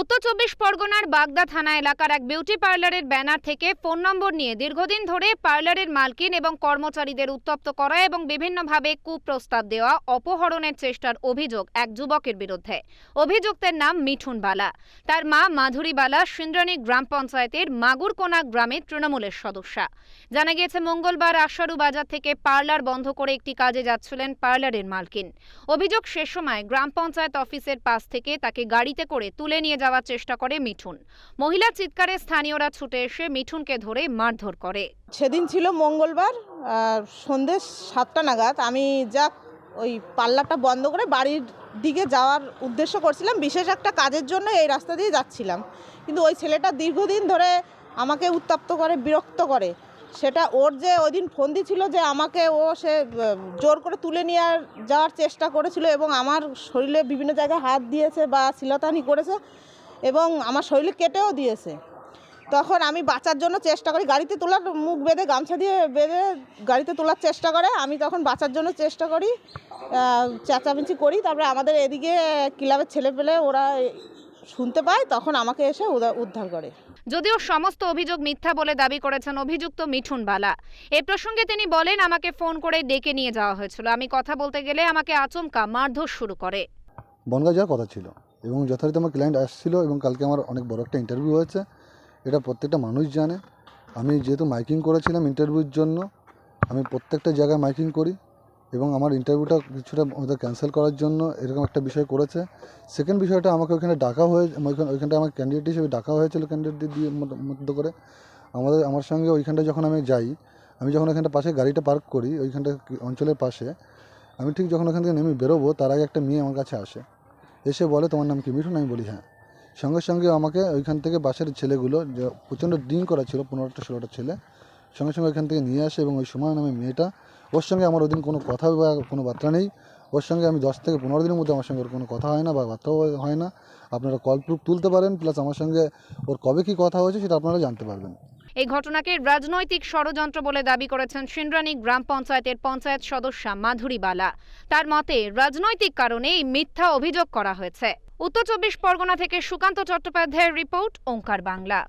উত্তর চব্বিশ পরগনার বাগদা থানা এলাকার এক বিউটি পার্লারের ব্যানার থেকে ফোন নম্বর নিয়ে দীর্ঘদিন ধরে পার্লারের মালকিন এবং কর্মচারীদের উত্তপ্ত করা এবং বিভিন্নভাবে কুপ্রস্তাব দেওয়া অপহরণের চেষ্টার অভিযোগ এক যুবকের বিরুদ্ধে। অভিযুক্তের নাম মিঠুন বালা। তার মা মাধুরী বালা সিন্দ্রানী গ্রাম পঞ্চায়েতের মাগুরকোনা গ্রামের তৃণমূলের সদস্যা। জানা গিয়েছে, মঙ্গলবার আশারু বাজার থেকে পার্লার বন্ধ করে একটি কাজে যাচ্ছিলেন পার্লারের মালকিন। অভিযোগ সে সময় গ্রাম পঞ্চায়েত অফিসের পাশ থেকে তাকে গাড়িতে করে তুলে নিয়ে যাওয়ার চেষ্টা করে মিঠুন। মহিলার চিৎকারে স্থানীয়রা ছুটে এসে মিঠুনকে ধরে মারধর করে। সেদিন ছিল মঙ্গলবার সন্ধ্যে সাতটা নাগাদ আমি যা ওই পাল্লাটা বন্ধ করে বাড়ির দিকে যাওয়ার উদ্দেশ্য করছিলাম, বিশেষ একটা কাজের জন্য এই রাস্তা দিয়ে যাচ্ছিলাম। কিন্তু ওই ছেলেটা দীর্ঘদিন ধরে আমাকে উত্তপ্ত করে, বিরক্ত করে। সেটা ওর যে ওই দিন ফোন দিছিল যে আমাকে ও সে জোর করে তুলে নিয়ে যাওয়ার চেষ্টা করেছিল এবং আমার শরীরে বিভিন্ন জায়গায় হাত দিয়েছে বা শিলতানি করেছে এবং আমার শরীরে কেটেও দিয়েছে। তখন আমি বাঁচার জন্য চেষ্টা করি। গাড়িতে তোলার মুখ বেঁধে গামছা দিয়ে বেঁধে গাড়িতে তোলার চেষ্টা করে। আমি তখন বাঁচার জন্য চেষ্টা করি চেঁচামেচি করি। তারপরে আমাদের এদিকে ক্লাবের ছেলে পেলে ওরা শুনতে পায় তখন আমাকে এসে উদা- উদ্ধার করে। যদিও সমস্ত অভিযোগ মিথ্যা বলে দাবি করেছেন অভিযুক্ত মিঠুন বালা। এ প্রসঙ্গে তিনি বলেন আমাকে ফোন করে ডেকে নিয়ে যাওয়া হয়েছিল। আমি কথা বলতে গেলে আমাকে আচমকা মারধর শুরু করে। বনগাঁ যাওয়ার কথা ছিল। এবং যথারীতি আমার ক্লায়েন্ট আসছিল এবং কালকে আমার অনেক বড় একটা ইন্টারভিউ হয়েছে। এটা প্রত্যেকটা মানুষ জানে। আমি যেহেতু মাইকিং করেছিলাম ইন্টারভিউর জন্য, আমি প্রত্যেকটা জায়গায় মাইকিং করি এবং আমার ইন্টারভিউটা কিছুটা ওদের ক্যান্সেল করার জন্য এরকম একটা বিষয় করেছে। সেকেন্ড বিষয়টা আমাকে ওইখানে ডাকা হয়ে ওইখানে ওইখানটা আমার ক্যান্ডিডেট হিসেবে ডাকা হয়েছিল ক্যান্ডিডেট দিয়ে মধ্য- মধ্য করে। আমাদের আমার সঙ্গে ওইখানটা যখন আমি যাই, আমি যখন ওইখানটা পাশে গাড়িটা পার্ক করি, ওইখানটা অঞ্চলের পাশে, আমি ঠিক যখন ওখান থেকে নেমে বেরোবো, তার আগে একটা মেয়ে আমার কাছে আসে। এসে বলে, তোমার নাম কি? মিঠুন, আমি বলি হ্যাঁ। সঙ্গে সঙ্গে আমাকে ওইখান থেকে বাসের ছেলেগুলো, যে প্রচণ্ড ড্রিঙ্ক করা ছিল, পনেরোটা, ষোলোটা ছেলে, সঙ্গে সঙ্গে ওইখান থেকে নিয়ে আসে এবং ওই সময় আমি মেয়েটা, ওর সঙ্গে আমার ওদিন কোনো কথা বা কোনো বার্তা নেই। ওর সঙ্গে আমি দশ থেকে পনেরো দিনের মধ্যে আমার সঙ্গে ওর কোনো কথা হয় না বা বার্তাও হয় না। আপনারা কল প্রুফ তুলতে পারেন প্লাস আমার সঙ্গে ওর কবে কী কথা হয়েছে সেটা আপনারা জানতে পারবেন। এই ঘটনাকে রাজনৈতিক ষড়যন্ত্র বলে দাবি করেছেন সিন্দ্রানী গ্রাম পঞ্চায়েতের পঞ্চায়েত সদস্যা মাধুরী বালা। তার মতে, রাজনৈতিক কারণে এই মিথ্যা অভিযোগ করা হয়েছে। উত্তর চব্বিশ পরগনা থেকে সুকান্ত চট্টোপাধ্যায়ের রিপোর্ট, ওঙ্কার বাংলা।